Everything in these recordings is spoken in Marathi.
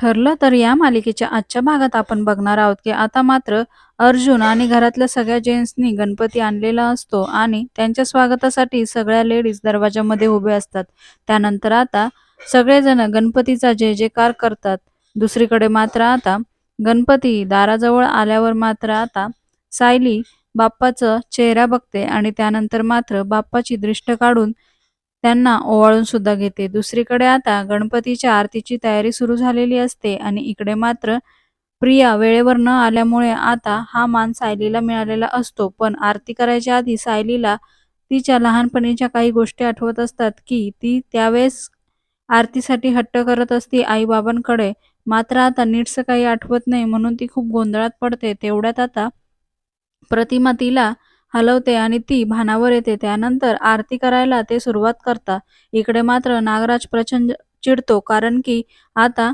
ठरलं तर या मालिकेच्या आजच्या भागात आपण बघणार आहोत की आता मात्र अर्जुन आणि घरातल्या सगळ्या जेंट्सनी गणपती आणलेला असतो आणि त्यांच्या स्वागतासाठी सगळ्या लेडीज दरवाजामध्ये उभे असतात. त्यानंतर आता सगळेजण गणपतीचा जय जयकार करतात. दुसरीकडे मात्र आता गणपती दाराजवळ आल्यावर मात्र आता सायली बाप्पाचं चेहरा बघते आणि त्यानंतर मात्र बाप्पाची दृष्ट काढून त्यांना ओवाळून सुद्धा घेते. दुसरीकडे आता गणपतीच्या आरतीची तयारी सुरू झालेली असते आणि इकडे मात्र प्रिया वेळेवर न आल्यामुळे आता हा मान सायलीला मिळालेला असतो. पण आरती करायच्या आधी सायलीला तिच्या लहानपणीच्या काही गोष्टी आठवत असतात की ती त्यावेळेस आरतीसाठी हट्ट करत असते आईबाबांकडे. मात्र आता नीटसं काही आठवत नाही म्हणून ती खूप गोंधळात पडते. तेवढ्यात आता प्रतिमा तिला हलवते आणि ती भानावर येते. त्यानंतर आरती करायला ते सुरुवात करता इकडे मात्र नागराज प्रचंड चिडतो कारण की आता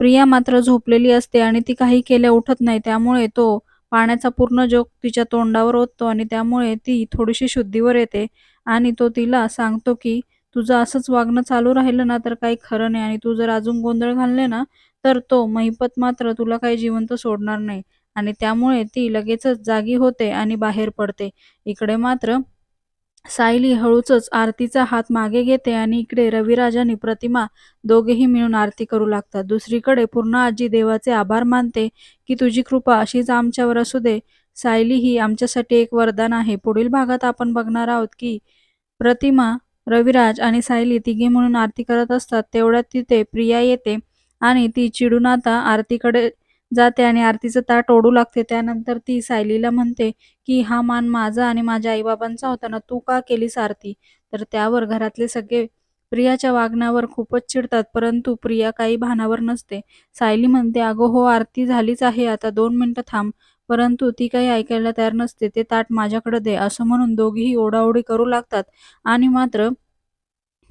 प्रिया मात्र झोपलेली असते आणि ती काही केल्या उठत नाही. त्यामुळे तो पाण्याचा पूर्ण जोक तिच्या तोंडावर ओततो आणि त्यामुळे ती थोडीशी शुद्धीवर येते आणि तो तिला सांगतो की तुझं असंच वागणं चालू राहिलं ना तर काही खरं नाही आणि तू जर अजून गोंधळ घालले ना तर तो महिपत मात्र तुला काही जिवंत सोडणार नाही. आणि त्यामुळे ती लगेचच जागी होते आणि बाहेर पडते. इकडे मात्र सायली हळूच आरतीचा हात मागे घेते आणि इकडे रविराज आणि प्रतिमा दोघेही मिळून आरती करू लागतात. दुसरीकडे पूर्ण आजी देवाचे आभार मानते की तुझी कृपा अशीच आमच्यावर असू दे. सायली ही आमच्यासाठी एक वरदान आहे. पुढील भागात आपण बघणार आहोत की प्रतिमा रविराज आणि सायली तिघे म्हणून आरती करत असतात. तेवढ्यात तिथे प्रिया येते आणि ती चिडून आता आरतीकडे जाते आणि आरतीचं ताट ओढू लागते. त्यानंतर ती सायलीला म्हणते की हा मान माझा आणि माझ्या आईबाबांचा होता ना तू का केलीस आरती? तर त्यावर घरातले सगळे प्रियाच्या वागण्यावर खूपच चिडतात परंतु प्रिया काही भानावर नसते. सायली म्हणते अगो हो आरती झालीच आहे आता दोन मिनटं थांब परंतु ती काही ऐकायला तयार नसते ते ताट माझ्याकडे दे. असं म्हणून दोघीही ओढाओढी करू लागतात. आणि मात्र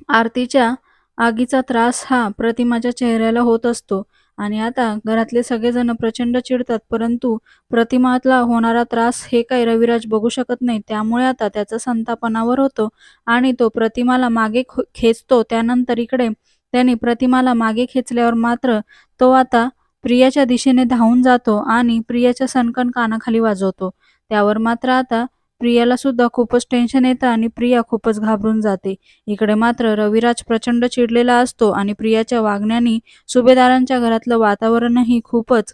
आरतीच्या आगीचा त्रास हा प्रतिमाच्या चेहऱ्याला होत असतो. आणि आता घरातले सगळेजण प्रचंड चिडतात परंतु प्रतिमाला होणारा त्रास हे काही रविराज बघू शकत नाही. त्यामुळे आता त्याचा संतापनावर होतो आणि तो प्रतिमाला मागे खेचतो. त्यानंतर इकडे त्याने प्रतिमाला मागे खेचल्यावर मात्र तो आता प्रियाच्या दिशेने धावून जातो आणि प्रियाच्या सणकण कानाखाली वाजवतो. त्यावर मात्र आता प्रियाला सुद्धा खूपच टेन्शन येतं आणि प्रिया खूपच घाबरून जाते. इकडे मात्र रविराज प्रचंड चिडलेला असतो आणि प्रियाच्या वागण्याने सुभेदारांच्या घरातलं वातावरणही खूपच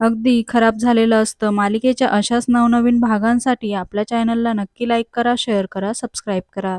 अगदी खराब झालेलं असतं. मालिकेच्या अशाच नवनवीन भागांसाठी आपल्या चॅनलला नक्की लाईक करा शेअर करा सबस्क्राईब करा.